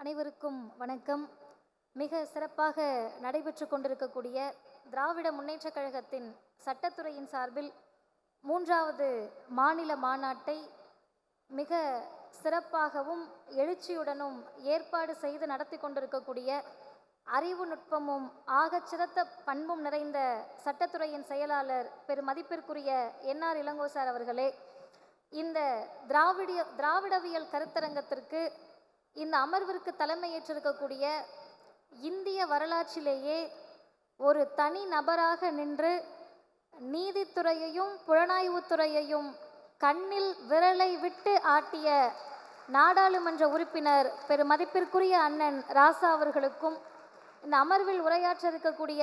அனைவருக்கும் வணக்கம். மிக சிறப்பாக நடைபெற்று கொண்டிருக்கக்கூடிய திராவிட முன்னேற்றக் கழகத்தின் சட்டத்துறையின் சார்பில் மூன்றாவது மாநில மாநாட்டை மிக சிறப்பாகவும் எழுச்சியுடனும் ஏற்பாடு செய்து நடத்தி கொண்டிருக்கக்கூடிய அறிவு நுட்பமும் ஆகச்சிறந்த பண்பும் நிறைந்த சட்டத்துறையின் செயலாளர் பெருமதிப்பிற்குரிய என்ஆர் இளங்கோ சார் அவர்களே இந்த திராவிடிய திராவிடவியல் கருத்தரங்கத்திற்கு இந்த அமர்விற்கு தலைமையேற்றிருக்கக்கூடிய இந்திய வரலாற்றிலேயே ஒரு தனி நபராக நின்று நீதித்துறையையும் புலனாய்வுத்துறையையும் கண்ணில் விரலை விட்டு ஆட்டிய நாடாளுமன்ற உறுப்பினர் பெருமதிப்பிற்குரிய அண்ணன் ராசா அவர்களுக்கும் இந்த அமர்வில் உரையாற்ற இருக்கக்கூடிய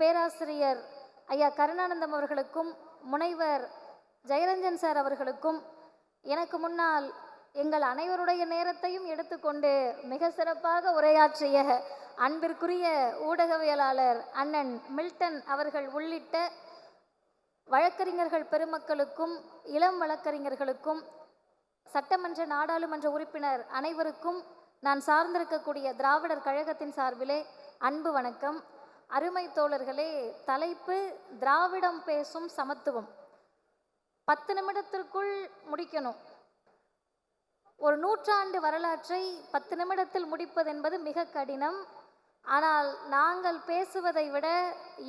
பேராசிரியர் ஐயா கருணானந்தம் அவர்களுக்கும் முனைவர் ஜெயரஞ்சன் சார் அவர்களுக்கும் எனக்கு முன்னால் எங்கள் அனைவருடைய நேரத்தையும் எடுத்துக்கொண்டு மிக சிறப்பாக உரையாற்றிய அன்பிற்குரிய ஊடகவியலாளர் அண்ணன் மில்டன் அவர்கள் உள்ளிட்ட வழக்கறிஞர்கள் பெருமக்களுக்கும் இளம் வழக்கறிஞர்களுக்கும் சட்டமன்ற நாடாளுமன்ற உறுப்பினர் அனைவருக்கும் நான் சார்ந்திருக்கக்கூடிய திராவிடர் கழகத்தின் சார்பிலே அன்பு வணக்கம். அருமை தோழர்களே தலைப்பு திராவிடம் பேசும் சமத்துவம். பத்து நிமிடத்திற்குள் முடிக்கணும். ஒரு நூற்றாண்டு வரலாற்றை பத்து நிமிடத்தில் முடிப்பது என்பது மிக கடினம். ஆனால் நாங்கள் பேசுவதை விட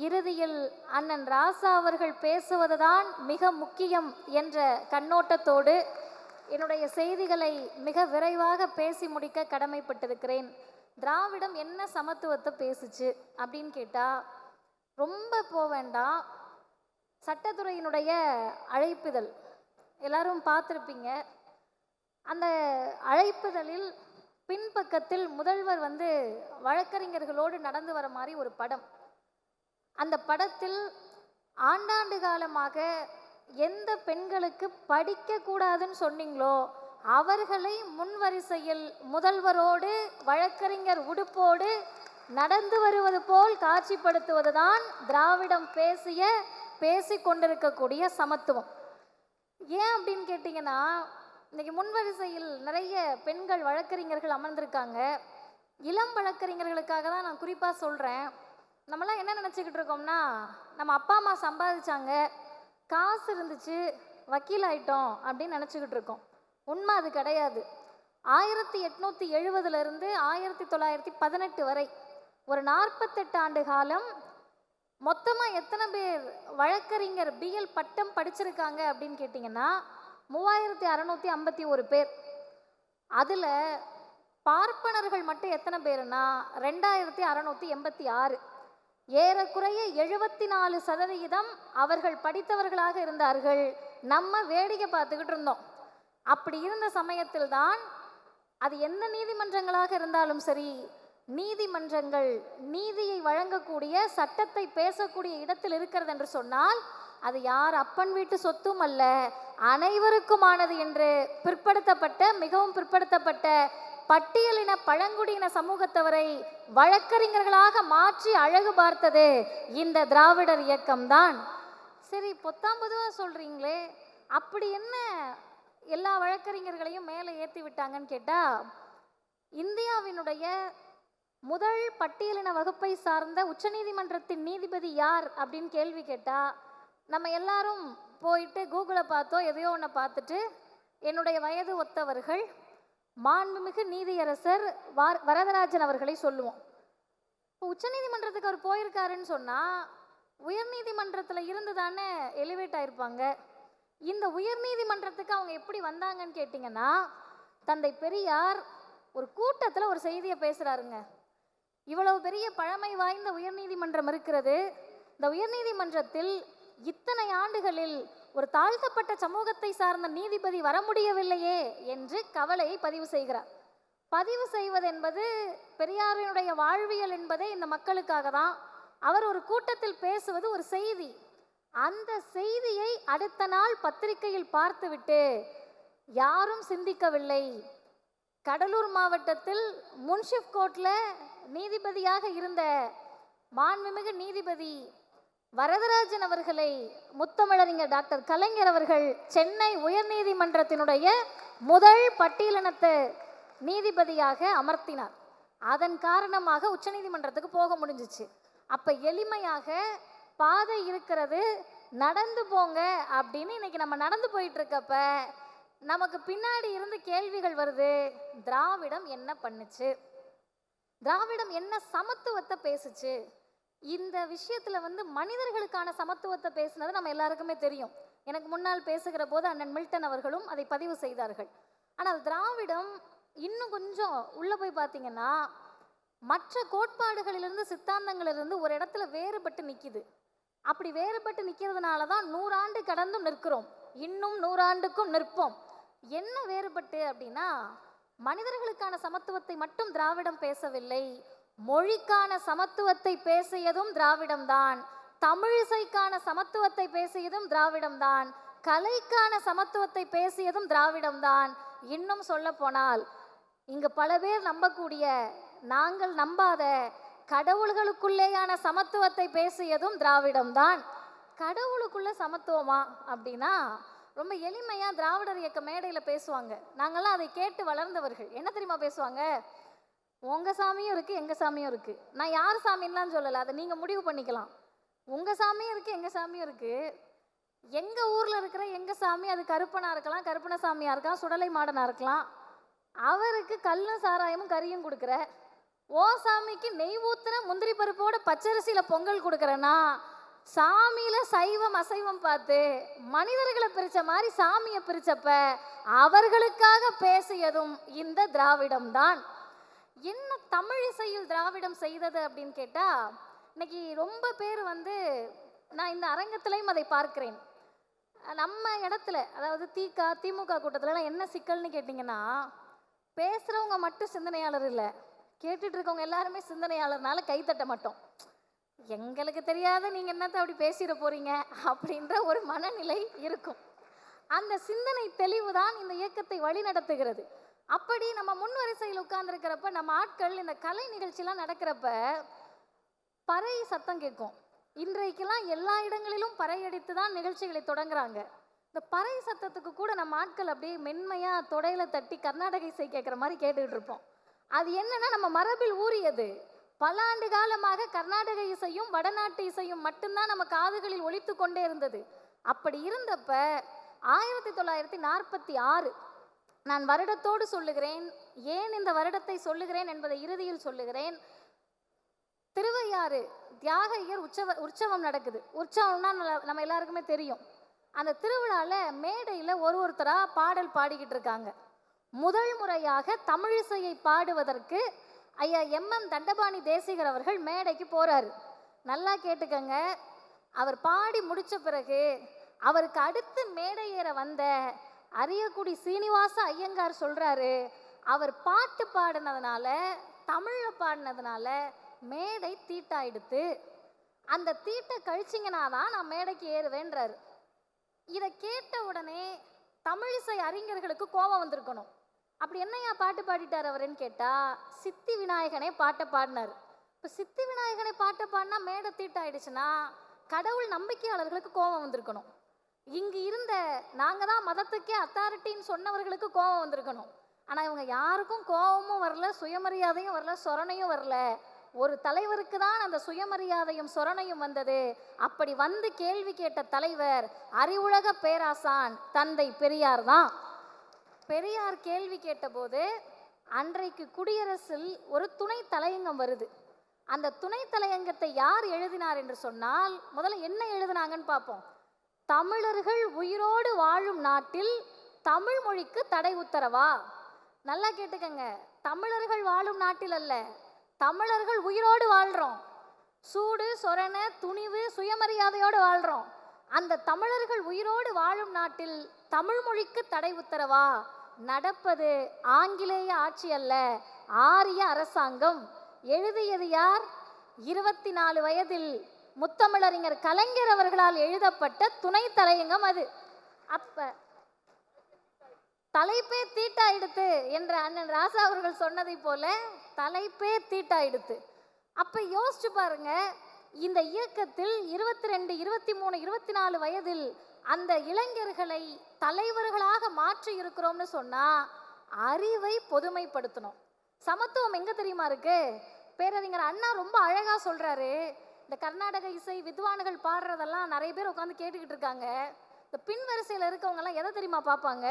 இறுதியில் அண்ணன் ராசா அவர்கள் பேசுவதுதான் மிக முக்கியம் என்ற கண்ணோட்டத்தோடு என்னுடைய செய்திகளை மிக விரைவாக பேசி முடிக்க கடமைப்பட்டிருக்கிறேன். திராவிடம் என்ன சமத்துவத்தை பேசுச்சு அப்படின்னு கேட்டால் ரொம்ப போவேண்டாம் சட்டத்துறையினுடைய அழைப்புதல் எல்லாரும் பார்த்துருப்பீங்க. அந்த அழைப்புதலில் பின்பக்கத்தில் முதல்வர் வந்து வழக்கறிஞர்களோடு நடந்து வர மாதிரி ஒரு படம். அந்த படத்தில் ஆண்டாண்டு காலமாக எந்த பெண்களுக்கு படிக்கக்கூடாதுன்னு சொன்னீங்களோ அவர்களை முன்வரிசையில் முதல்வரோடு வழக்கறிஞர் உடுப்போடு நடந்து வருவது போல் காட்சிப்படுத்துவதுதான் திராவிடம் பேசிய பேசி கொண்டிருக்கக்கூடிய சமத்துவம். ஏன் அப்படின்னு கேட்டிங்கன்னா இன்னைக்கு முன்வரிசையில் நிறைய பெண்கள் வழக்கறிஞர்கள் அமர்ந்திருக்காங்க. இளம் வழக்கறிஞர்களுக்காக தான் நான் குறிப்பாக சொல்கிறேன் நம்மளாம் என்ன நினச்சிக்கிட்டு இருக்கோம்னா நம்ம அப்பா அம்மா சம்பாதிச்சாங்க. காசு இருந்துச்சு வக்கீல் ஆயிட்டோம் அப்படின்னு நினச்சிக்கிட்டு இருக்கோம். உண்மை அது கிடையாது. ஆயிரத்தி எட்நூற்றி எழுபதுலேருந்து ஆயிரத்தி தொள்ளாயிரத்தி பதினெட்டு வரை ஒரு நாற்பத்தெட்டு ஆண்டு காலம் மொத்தமாக எத்தனை பேர் வழக்கறிஞர் பிஎல் பட்டம் படிச்சிருக்காங்க அப்படின்னு கேட்டிங்கன்னா மூவாயிரத்தி அறநூற்றி ஐம்பத்தி ஒரு பேர். அதில் பார்ப்பனர்கள் மட்டும் எத்தனை பேருனா ரெண்டாயிரத்தி அறநூற்றி எண்பத்தி ஆறு. ஏறக்குறைய எழுபத்தி நாலு சதவிகிதம் அவர்கள் படித்தவர்களாக இருந்தார்கள். நம்ம வேடிக்கை பார்த்துக்கிட்டு இருந்தோம். அப்படி இருந்த சமயத்தில் தான் அது எந்த நீதிமன்றங்களாக இருந்தாலும் சரி நீதிமன்றங்கள் நீதியை வழங்கக்கூடிய சட்டத்தை பேசக்கூடிய இடத்தில் இருக்கிறது என்று சொன்னால் அது யார் அப்பன் வீட்டு சொத்தும் அல்ல அனைவருக்குமானது என்று பிற்படுத்தப்பட்ட மிகவும் பிற்படுத்தப்பட்ட பட்டியலின பழங்குடியின சமூகத்தவரை வழக்கறிஞர்களாக மாற்றி அழகு பார்த்தது இந்த திராவிடர் இயக்கம்தான். சரி பொத்தாம்பதுவாக சொல்கிறீங்களே அப்படி என்ன எல்லா வழக்கறிஞர்களையும் மேலே ஏற்றி விட்டாங்கன்னு கேட்டால் இந்தியாவினுடைய முதல் பட்டியலின வகுப்பை சார்ந்த உச்சநீதிமன்றத்தின் நீதிபதி யார் அப்படின்னு கேள்வி கேட்டால் நம்ம எல்லாரும் போயிட்டு கூகுளை பார்த்தோ எதையோ ஒன்று பார்த்துட்டு என்னுடைய வயது ஒத்தவர்கள் மாண்புமிகு நீதியரசர் வார் வரதராஜன் அவர்களை சொல்லுவோம். இப்போ உச்சநீதிமன்றத்துக்கு அவர் போயிருக்காருன்னு சொன்னால் உயர்நீதிமன்றத்தில் இருந்து தானே எலிவேட் ஆயிருப்பாங்க. இந்த உயர்நீதிமன்றத்துக்கு அவங்க எப்படி வந்தாங்கன்னு கேட்டிங்கன்னா தந்தை பெரியார் ஒரு கூட்டத்தில் ஒரு செய்தியை பேசுகிறாருங்க இவ்வளவு பெரிய பழமை வாய்ந்த உயர்நீதிமன்றம் இருக்கிறது. இந்த உயர்நீதிமன்றத்தில் இத்தனை ஆண்டுகளில் ஒரு தாழ்த்தப்பட்ட சமூகத்தை சார்ந்த நீதிபதி வர முடியவில்லையே என்று கவலையை பதிவு செய்கிறார். பதிவு செய்வது என்பது பெரியாரினுடைய வாழ்வியல் என்பதே இந்த மக்களுக்காக தான். அவர் ஒரு கூட்டத்தில் பேசுவது ஒரு செய்தி. அந்த செய்தியை அடுத்த நாள் பத்திரிகையில் பார்த்துவிட்டு யாரும் சிந்திக்கவில்லை. கடலூர் மாவட்டத்தில் முன்ஷிப் கோர்ட்டில் நீதிபதியாக இருந்த மாண்புமிகு நீதிபதி வரதராஜன் அவர்களை முத்தமிழறிஞர் டாக்டர் கலைஞர் அவர்கள் சென்னை உயர்நீதிமன்றத்தினுடைய முதல் பட்டியலினத்து நீதிபதியாக அமர்த்தினார். அதன் காரணமாக உச்சநீதிமன்றத்துக்கு போக முடிஞ்சிச்சு. அப்போ எளிமையாக பாதை இருக்கிறது நடந்து போங்க அப்படின்னு இன்னைக்கு நம்ம நடந்து போயிட்டு இருக்கப்ப நமக்கு பின்னாடி இருந்து கேள்விகள் வருது திராவிடம் என்ன பண்ணுச்சு? திராவிடம் என்ன சமத்துவத்தை பேசுச்சு? இந்த விஷயத்துல வந்து மனிதர்களுக்கான சமத்துவத்தை பேசுனது நம்ம எல்லாருக்குமே தெரியும். எனக்கு முன்னால் பேசுகிற போது அண்ணன் மில்டன் அவர்களும் அதை பதிவு செய்தார்கள். ஆனால் திராவிடம் இன்னும் கொஞ்சம் உள்ள போய் பார்த்தீங்கன்னா மற்ற கோட்பாடுகளிலிருந்து சித்தாந்தங்களிலிருந்து ஒரு இடத்துல வேறுபட்டு நிற்கிது அப்படி வேறுபட்டு நிற்கிறதுனால தான் நூறாண்டு கடந்தும் நிற்கிறோம். இன்னும் நூறாண்டுக்கும் நிற்போம். என்ன வேறுபட்டு அப்படின்னா மனிதர்களுக்கான சமத்துவத்தை மட்டும் திராவிடம் பேசவில்லை. மொழிக்கான சமத்துவத்தை பேசியதும் திராவிடம்தான். தமிழிசைக்கான சமத்துவத்தை பேசியதும் திராவிடம்தான். கலைக்கான சமத்துவத்தை பேசியதும் திராவிடம்தான். இன்னும் சொல்ல போனால் இங்கு பல பேர் நம்பக்கூடிய நாங்கள் நம்பாத கடவுள்களுக்குள்ளேயான சமத்துவத்தை பேசியதும் திராவிடம்தான். கடவுளுக்குள்ள சமத்துவமா அப்படின்னா ரொம்ப எளிமையாக திராவிடர் இயக்க மேடையில் பேசுவாங்க. நாங்கள்லாம் அதை கேட்டு வளர்ந்தவர்கள். என்ன தெரியுமா பேசுவாங்க? உங்கள் சாமியும் இருக்குது எங்கள் சாமியும் இருக்குது நான் யார் சாமின்லாம் சொல்லலை. அதை நீங்கள் முடிவு பண்ணிக்கலாம். உங்கள் சாமியும் இருக்குது எங்கள் சாமியும் இருக்குது எங்கள் ஊரில் இருக்கிற எங்கள் சாமி அது கருப்பனாக இருக்கலாம் கருப்பன சாமியாக இருக்கலாம் சுடலை மாடனாக இருக்கலாம். அவருக்கு கல்லும் சாராயமும் கறியும் கொடுக்குற. ஓ சாமிக்கு நெய் ஊத்துன முந்திரி பருப்போட பச்சரிசியில் பொங்கல் கொடுக்குறேன்னா சாமியில் சைவம் அசைவம் பார்த்து மனிதர்களை பிரித்த மாதிரி சாமியை பிரித்தப்ப அவர்களுக்காக பேசியதும் இந்த திராவிடம் தான் என்ன தமிழிசையில் திராவிடம் செய்தது? அப்படின்னு கேட்டால் இன்னைக்கு ரொம்ப பேர் வந்து நான் இந்த அரங்கத்திலையும் அதை பார்க்கிறேன். நம்ம இடத்துல அதாவது திக திமுக கூட்டத்துலலாம் என்ன சிக்கல்னு கேட்டிங்கன்னா பேசுகிறவங்க மட்டும் சிந்தனையாளர் இல்லை. கேட்டுட்டு இருக்கவங்க எல்லாருமே சிந்தனையாளர்னால கைத்தட்ட மாட்டோம். எங்களுக்கு தெரியாத நீங்கள் என்னத்த அப்படி பேசிட போகிறீங்க அப்படின்ற ஒரு மனநிலை இருக்கும். அந்த சிந்தனை தெளிவு தான் இந்த இயக்கத்தை வழி நடத்துகிறது அப்படி நம்ம முன் வரிசையில் உட்கார்ந்துருக்கிறப்ப நம்ம ஆட்கள் இந்த கலை நிகழ்ச்சிலாம் நடக்கிறப்ப பறை சத்தம் கேட்கும். இன்றைக்கெல்லாம் எல்லா இடங்களிலும் பறையடித்து தான் நிகழ்ச்சிகளை தொடங்குறாங்க. இந்த பறை சத்தத்துக்கு கூட நம்ம ஆட்கள் அப்படியே மென்மையாக தொடையில தட்டி கர்நாடக இசை கேட்குற மாதிரி கேட்டுக்கிட்டு இருப்போம். அது என்னன்னா நம்ம மரபில் ஊறியது. பல ஆண்டு காலமாக கர்நாடக இசையும் வடநாட்டு இசையும் மட்டும்தான் நம்ம காதுகளில் ஒழித்து கொண்டே இருந்தது. அப்படி இருந்தப்ப ஆயிரத்தி தொள்ளாயிரத்தி நாற்பத்தி ஆறு நான் வருடத்தோடு சொல்லுகிறேன் ஏன் இந்த வருடத்தை சொல்லுகிறேன் என்பதை இறுதியில் சொல்லுகிறேன். திருவையாறு தியாக ஐயர் உற்சவ உற்சவம் நடக்குது. உற்சவம்னா நம்ம- நம்ம எல்லாருக்குமே தெரியும். அந்த திருவிழாவில் மேடையில் ஒரு ஒருத்தராக பாடல் பாடிக்கிட்டு இருக்காங்க. முதல் முறையாக தமிழிசையை பாடுவதற்கு ஐயா எம்எம் தண்டபாணி தேசிகர் அவர்கள் மேடைக்கு போறாரு. நல்லா கேட்டுக்கங்க. அவர் பாடி முடிச்ச பிறகு அவருக்கு அடுத்து மேடை ஏற வந்த அரியக்குடி சீனிவாச ஐயங்கார் சொல்கிறாரு அவர் பாட்டு பாடினதுனால தமிழில் பாடினதுனால மேடை தீட்டாயிடுத்து அந்த தீட்டை கழிச்சிங்கன்னா தான் நான் மேடைக்கு ஏறுவேன்றாரு. இதை கேட்ட உடனே தமிழிசை அறிஞர்களுக்கு கோபம் வந்திருக்கணும். அப்படி என்னையா பாட்டு பாடிட்டார் அவருன்னு கேட்டால் சித்தி விநாயகனே பாட்டை பாடினார். இப்போ சித்தி விநாயகனை பாட்டை பாடினா மேடை தீட்டாயிடுச்சுன்னா கடவுள் நம்பிக்கையாளர்களுக்கு கோபம் வந்திருக்கணும். இங்கு இருந்த நாங்கள் தான் மதத்துக்கே அத்தாரிட்டின்னு சொன்னவர்களுக்கு கோபம் வந்திருக்கணும். ஆனால் இவங்க யாருக்கும் கோபமும் வரல சுயமரியாதையும் வரல சொரணையும் வரல. ஒரு தலைவருக்கு தான் அந்த சுயமரியாதையும் சொரணையும் வந்தது. அப்படி வந்து கேள்வி கேட்ட தலைவர் அறிவுலக பேராசான் தந்தை பெரியார் தான். பெரியார் கேள்வி கேட்டபோது அன்றைக்கு குடியரசில் ஒரு துணை தலையங்கம் வருது. அந்த துணை தலையங்கத்தை யார் எழுதினார் என்று சொன்னால் முதல்ல என்ன எழுதினாங்கன்னு பார்ப்போம். தமிழர்கள் உயிரோடு வாழும் நாட்டில் தமிழ் மொழிக்கு தடை உத்தரவா? நல்லா கேட்டுக்கங்க. தமிழர்கள் வாழும் நாட்டில் அல்ல தமிழர்கள் உயிரோடு வாழ்றோம். சூடு சொரண துணிவு சுயமரியாதையோடு வாழ்றோம். அந்த தமிழர்கள் உயிரோடு வாழும் நாட்டில் தமிழ் மொழிக்கு தடை உத்தரவா? நடப்பது ஆங்கிலேய ஆட்சி அல்ல ஆரிய அரசாங்கம். எழுதியது யார்? இருபத்தி நாலு வயதில் முத்தமிழறிஞர் கலைஞர் அவர்களால் எழுதப்பட்ட துணை தலையங்கம் அது. அப்ப தலைப்பே தீட்டாயிடுத்து என்ற அண்ணன் ராசா அவர்கள் சொன்னதை போல தலைப்பே தீட்டாயிடுத்து. அப்ப யோசிச்சு பாருங்க இந்த இயக்கத்தில் இருபத்தி ரெண்டு இருபத்தி மூணு இருபத்தி நாலு வயதில் அந்த இளைஞர்களை தலைவர்களாக மாற்றி இருக்கிறோம்னு சொன்னா அறிவை பொதுமைப்படுத்தணும். சமத்துவம் எங்க தெரியுமா இருக்கு? பேரறிஞர் அண்ணா ரொம்ப அழகா சொல்றாரு. இந்த கர்நாடக இசை வித்வான்கள் பாடுறதெல்லாம் நிறைய பேர் உட்காந்து கேட்டுக்கிட்டு இருக்காங்க. இந்த பின் வரிசையில் எல்லாம் எதை தெரியுமா பார்ப்பாங்க?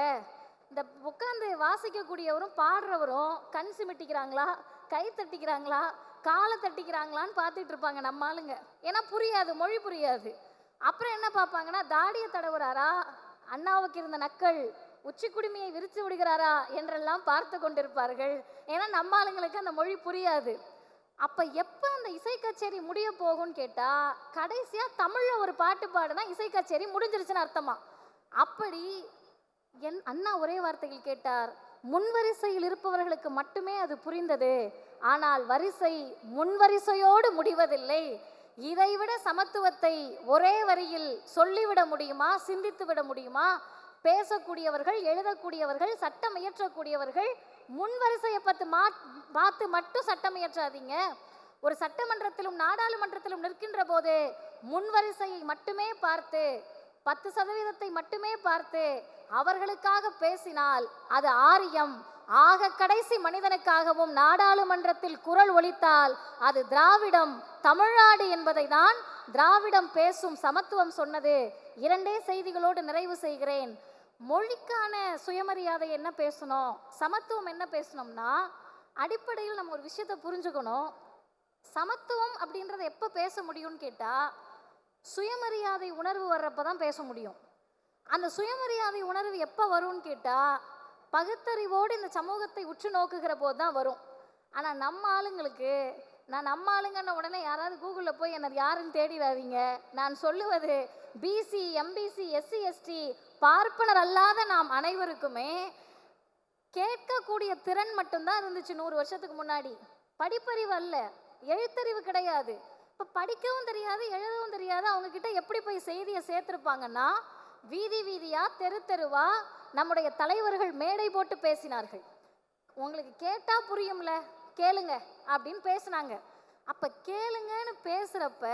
இந்த உட்காந்து வாசிக்கக்கூடியவரும் பாடுறவரும் கண் சிமிட்டிக்கிறாங்களா? கை தட்டிக்கிறாங்களா? காலை தட்டிக்கிறாங்களான்னு பார்த்துட்டு இருப்பாங்க நம்ம ஆளுங்க. ஏன்னா புரியாது மொழி புரியாது. அப்புறம் என்ன பார்ப்பாங்கன்னா தாடியை தடவுறாரா? அண்ணாவுக்கு இருந்த நக்கள் உச்சி குடுமியை விரித்து விடுகிறாரா? என்றெல்லாம் பார்த்து கொண்டிருப்பார்கள். ஏன்னா நம்ம ஆளுங்களுக்கு அந்த மொழி புரியாது. அப்ப எப்ப அந்த இசை கச்சேரி முடிய போகும்னு கேட்டால் கடைசியா தமிழில் ஒரு பாட்டு பாடுனா இசை கச்சேரி முடிஞ்சிருச்சுன்னு அர்த்தமா? அப்படி என் அண்ணா ஒரே வார்த்தையில் கேட்டார் முன்வரிசையில் இருப்பவர்களுக்கு மட்டுமே அது புரிந்தது. ஆனால் வரிசை முன்வரிசையோடு முடிவதில்லை. இதைவிட சமத்துவத்தை ஒரே வரியில் சொல்லிவிட முடியுமா? சிந்தித்து விட முடியுமா? பேசக்கூடியவர்கள் எழுதக்கூடியவர்கள் சட்டம் இயற்றக்கூடியவர்கள் முன்வரிசையை பார்த்து மா பார்த்து மட்டும் சட்டம் இயற்றாதீங்க ஒரு சட்டமன்றத்திலும் நாடாளுமன்றத்திலும் நிற்கின்ற போது முன்வரிசையை மட்டுமே பார்த்து பத்து சதவீதத்தை மட்டுமே பார்த்து அவர்களுக்காக பேசினால் அது ஆரியம். ஆக கடைசி மனிதனுக்காகவும் நாடாளுமன்றத்தில் குரல் ஒலித்தால் அது திராவிடம். தமிழ்நாடு என்பதை தான் திராவிடம் பேசும் சமத்துவம் சொன்னது. இரண்டே செய்திகளோடு நிறைவு செய்கிறேன். மொழிக்கான சுயமரியாதை என்ன பேசணும்? சமத்துவம் என்ன பேசணும்னா அடிப்படையில் நம்ம ஒரு விஷயத்தை புரிஞ்சுக்கணும். சமத்துவம் அப்படின்றத எப்போ பேச முடியும்னு கேட்டால் சுயமரியாதை உணர்வு வர்றப்ப தான் பேச முடியும். அந்த சுயமரியாதை உணர்வு எப்போ வரும்னு கேட்டால் பகுத்தறிவோடு இந்த சமூகத்தை உற்று நோக்குகிற போது தான் வரும். ஆனால் நம்ம ஆளுங்களுக்கு நான் நம்ம ஆளுங்கன்ன உடனே யாராவது கூகுளில் போய் என்னது யாருன்னு தேடிடாதீங்க. நான் சொல்லுவது பிசி எம்பிசி எஸ்சி எஸ்டி பார்ப்பனர் அல்லாத நாம் அனைவருக்குமே கேட்கக்கூடிய திறன் மட்டும்தான் இருந்துச்சு நூறு வருஷத்துக்கு முன்னாடி. படிப்பறிவு அல்ல. எழுத்தறிவு கிடையாது. இப்போ படிக்கவும் தெரியாது எழுதவும் தெரியாது. அவங்க கிட்ட எப்படி போய் செய்தியை சேர்த்துருப்பாங்கன்னா வீதி வீதியாக தெரு தெருவா நம்முடைய தலைவர்கள் மேடை போட்டு பேசினார்கள். உங்களுக்கு கேட்டால் புரியும்ல கேளுங்க அப்படின்னு பேசுனாங்க. அப்போ கேளுங்கன்னு பேசுகிறப்ப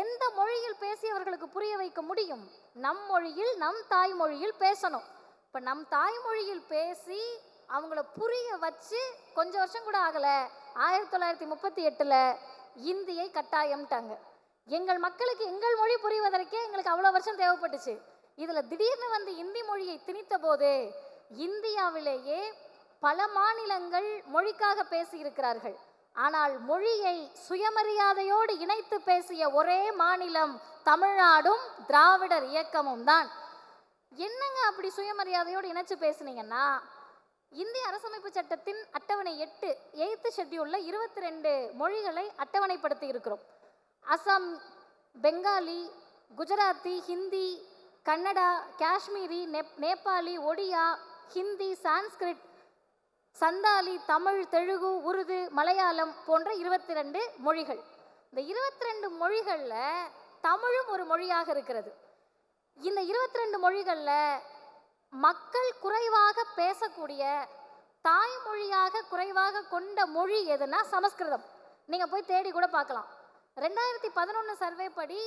எந்த மொழியில் பேசி அவர்களுக்கு புரிய வைக்க முடியும்? நம் மொழியில் நம் தாய்மொழியில் பேசணும். இப்போ நம் தாய்மொழியில் பேசி அவங்கள புரிய வச்சு கொஞ்சம் வருஷம் கூட ஆகலை. ஆயிரத்தி தொள்ளாயிரத்தி முப்பத்தி எட்டில் இந்தியை கட்டாயம்ட்டாங்க. எங்கள் மக்களுக்கு எங்கள் மொழி புரிவதற்கே எங்களுக்கு அவ்வளோ வருஷம் தேவைப்பட்டுச்சு. இதில் திடீர்னு வந்து இந்தி மொழியை திணித்த போது இந்தியாவிலேயே பல மாநிலங்கள் மொழிக்காக பேசியிருக்கிறார்கள். ஆனால் மொழியை சுயமரியாதையோடு இணைத்து பேசிய ஒரே மாநிலம் தமிழ்நாடும் திராவிடர் இயக்கமும் தான் என்னங்க அப்படி சுயமரியாதையோடு இணைச்சு பேசுனீங்கன்னா இந்திய அரசமைப்பு சட்டத்தின் அட்டவணை எட்டு எய்த்து ஷெட்யூலில் இருபத்தி ரெண்டு மொழிகளை அட்டவணைப்படுத்தி இருக்கிறோம். அசாம் பெங்காலி குஜராத்தி ஹிந்தி கன்னடா காஷ்மீரி நெப் நேபாளி ஒடியா ஹிந்தி சான்ஸ்கிரிட் சந்தாலி தமிழ் தெலுங்கு உருது மலையாளம் போன்ற இருபத்தி ரெண்டு மொழிகள். இந்த இருபத்தி ரெண்டு மொழிகளில் தமிழும் ஒரு மொழியாக இருக்கிறது. இந்த இருபத்தி ரெண்டு மொழிகளில் மக்கள் குறைவாக பேசக்கூடிய தாய்மொழியாக குறைவாக கொண்ட மொழி எதுனா சமஸ்கிருதம். நீங்கள் போய் தேடி கூட பார்க்கலாம். ரெண்டாயிரத்தி பதினொன்று சர்வே படி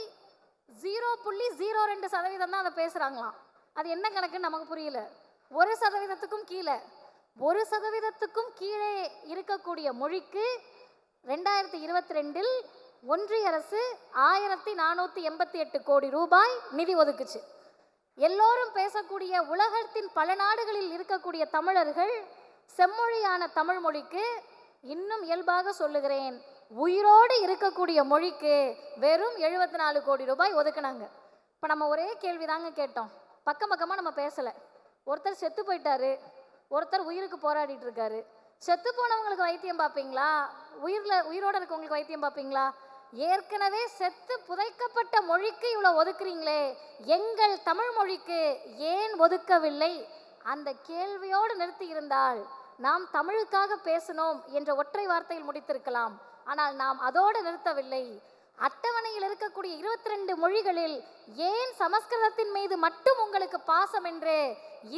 ஜீரோ புள்ளி ஜீரோ ரெண்டு சதவீதம் தான் அதை பேசுகிறாங்களாம் அது என்ன கணக்குன்னு நமக்கு புரியல. ஒரு சதவீதத்துக்கும் கீழே. ஒரு சதவீதத்துக்கும் கீழே இருக்கக்கூடிய மொழிக்கு ரெண்டாயிரத்தி இருபத்தி ரெண்டில் ஒன்றிய அரசு ஆயிரத்தி நானூற்றி எண்பத்தி எட்டு கோடி ரூபாய் நிதி ஒதுக்குச்சு. எல்லோரும் பேசக்கூடிய உலகத்தின் பல நாடுகளில் இருக்கக்கூடிய தமிழர்கள் செம்மொழியான தமிழ் மொழிக்கு இன்னும் இயல்பாக சொல்லுகிறேன். உயிரோடு இருக்கக்கூடிய மொழிக்கு வெறும் எழுபத்தி நாலு கோடி ரூபாய் ஒதுக்குனாங்க. இப்போ நம்ம ஒரே கேள்வி தாங்க கேட்டோம். பக்கம் பக்கமாக நம்ம பேசலை. ஒருத்தர் செத்து போயிட்டாரு. ஒருத்தர் உயிருக்கு போராடிட்டு இருக்காரு. செத்து போனவங்களுக்கு வைத்தியம் பார்ப்பீங்களா? உயிரில் உயிரோட இருக்கவங்களுக்கு வைத்தியம் பார்ப்பீங்களா? ஏற்கனவே செத்து புதைக்கப்பட்ட மொழிக்கு இவ்வளோ ஒதுக்குறீங்களே எங்கள் தமிழ் மொழிக்கு ஏன் ஒதுக்கவில்லை? அந்த கேள்வியோடு நிறுத்தி இருந்தால் நாம் தமிழுக்காக பேசினோம் என்ற ஒற்றை வார்த்தையில் முடித்திருக்கலாம். ஆனால் நாம் அதோடு நிறுத்தவில்லை. அட்டவணையில் இருக்கக்கூடிய இருபத்தி ரெண்டு மொழிகளில் ஏன் சமஸ்கிருதத்தின் மீது மட்டும் உங்களுக்கு பாசம் என்று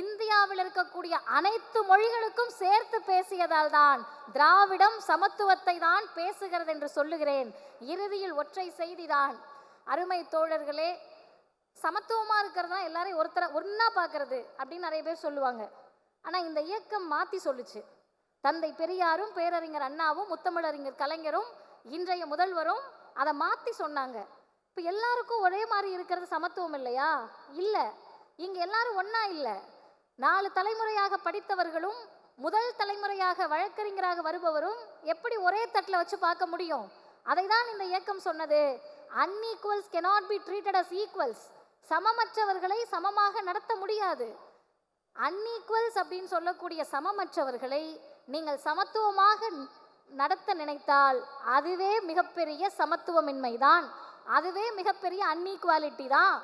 இந்தியாவில் இருக்கக்கூடிய அனைத்து மொழிகளுக்கும் சேர்த்து பேசியதால் தான் திராவிடம் சமத்துவத்தை தான் பேசுகிறது என்று சொல்லுகிறேன். இறுதியில் ஒற்றை செய்திதான் அருமை தோழர்களே சமத்துவமா இருக்கிறது தான் எல்லாரையும் ஒருத்தர ஒன்றா பார்க்கறது அப்படின்னு நிறைய பேர் சொல்லுவாங்க. ஆனால் இந்த இயக்கம் மாற்றி சொல்லுச்சு. தந்தை பெரியாரும் பேரறிஞர் அண்ணாவும் முத்தமிழறிஞர் கலைஞரும் இன்றைய முதல்வரும் அதை மாற்றி சொன்னாங்க. இப்போ எல்லாருக்கும் ஒரே மாதிரி இருக்கிறது சமத்துவம் இல்லையா? இல்லை. இங்கே எல்லாரும் ஒன்றா இல்லை. நாலு தலைமுறையாக படித்தவர்களும் முதல் தலைமுறையாக வழக்கறிஞராக வருபவரும் எப்படி ஒரே தட்டில் வச்சு பார்க்க முடியும்? அதை தான் இந்த இயக்கம் சொன்னது. Unequals cannot be treated as equals சமமற்றவர்களை சமமாக நடத்த முடியாது. அன்ஈக்குவல்ஸ் அப்படின்னு சொல்லக்கூடிய சமமற்றவர்களை நீங்கள் சமத்துவமாக நடத்த நினைத்தால் அதுவே மிகப்பெரிய சமத்துவமின்மை தான் அதுவே மிகப்பெரிய அன்இக்வாலிட்டி தான்.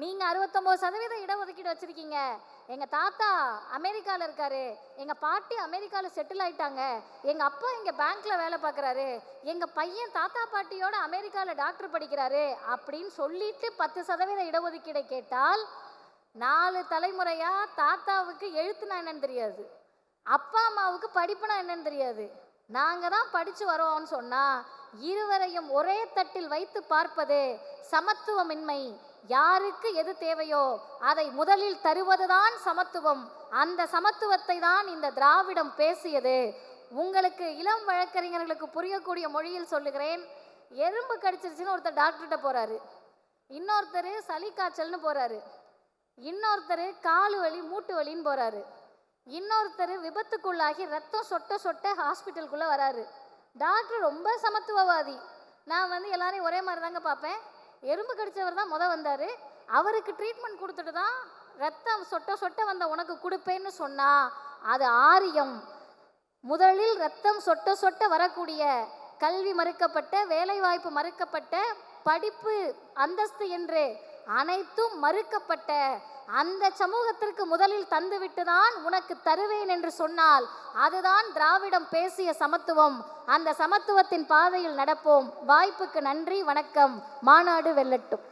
நீங்கள் அறுபத்தொம்போது சதவீதம் இடஒதுக்கீடு வச்சுருக்கீங்க. எங்கள் தாத்தா அமெரிக்காவில் இருக்காரு. எங்கள் பாட்டி அமெரிக்காவில் செட்டில் ஆயிட்டாங்க. எங்கள் அப்பா இங்கே பேங்க்கில் வேலை பார்க்குறாரு எங்கள் பையன் தாத்தா பாட்டியோட அமெரிக்காவில் டாக்டர் படிக்கிறாரு அப்படின்னு சொல்லிட்டு பத்து சதவீத இடஒதுக்கீடை கேட்டால் நாலு தலைமுறையாக தாத்தாவுக்கு எழுத்துனா என்னன்னு தெரியாது. அப்பா அம்மாவுக்கு படிப்புனா என்னன்னு தெரியாது. நாங்கள் தான் படித்து வரோம்னு சொன்னால் இருவரையும் ஒரே தட்டில் வைத்து பார்ப்பது சமத்துவமின்மை. யாருக்கு எது தேவையோ அதை முதலில் தருவதுதான் சமத்துவம். அந்த சமத்துவத்தை தான் இந்த திராவிடம் பேசியது. உங்களுக்கு இளம் வழக்கறிஞர்களுக்கு புரியக்கூடிய மொழியில் சொல்லுகிறேன். எறும்பு கடிச்சிருச்சுன்னு ஒருத்தர் டாக்டர்கிட்ட போறாரு. இன்னொருத்தர் சளி காய்ச்சல்னு போறாரு. இன்னொருத்தர் காலு வலி மூட்டு வலின்னு போறாரு. இன்னொருத்தர் விபத்துக்குள்ளாகி ரத்தம் சொட்ட சொட்ட ஹாஸ்பிட்டலுக்குள்ளே வராரு. டாக்டர் ரொம்ப சமத்துவவாதி. நான் வந்து எல்லாரையும் ஒரே மாதிரி தாங்க பார்ப்பேன். எறும்பு கடிச்சவர் தான் முத வந்தார். அவருக்கு ட்ரீட்மெண்ட் கொடுத்துட்டு தான் ரத்தம் சொட்ட சொட்ட வந்த உனக்கு கொடுப்பேன்னு சொன்னா அது ஆரியம். முதலில் ரத்தம் சொட்ட சொட்ட வரக்கூடிய கல்வி மறுக்கப்பட்ட வேலைவாய்ப்பு மறுக்கப்பட்ட படிப்பு அந்தஸ்து என்று அனைத்தும் மறுக்கப்பட்ட அந்த சமூகத்திற்கு முதலில் தந்துவிட்டு தான் உனக்கு தருவேன் என்று சொன்னால் அதுதான் திராவிடம் பேசிய சமத்துவம். அந்த சமத்துவத்தின் பாதையில் நடப்போம். வாய்ப்புக்கு நன்றி வணக்கம். மாநாடு வெல்லட்டும்.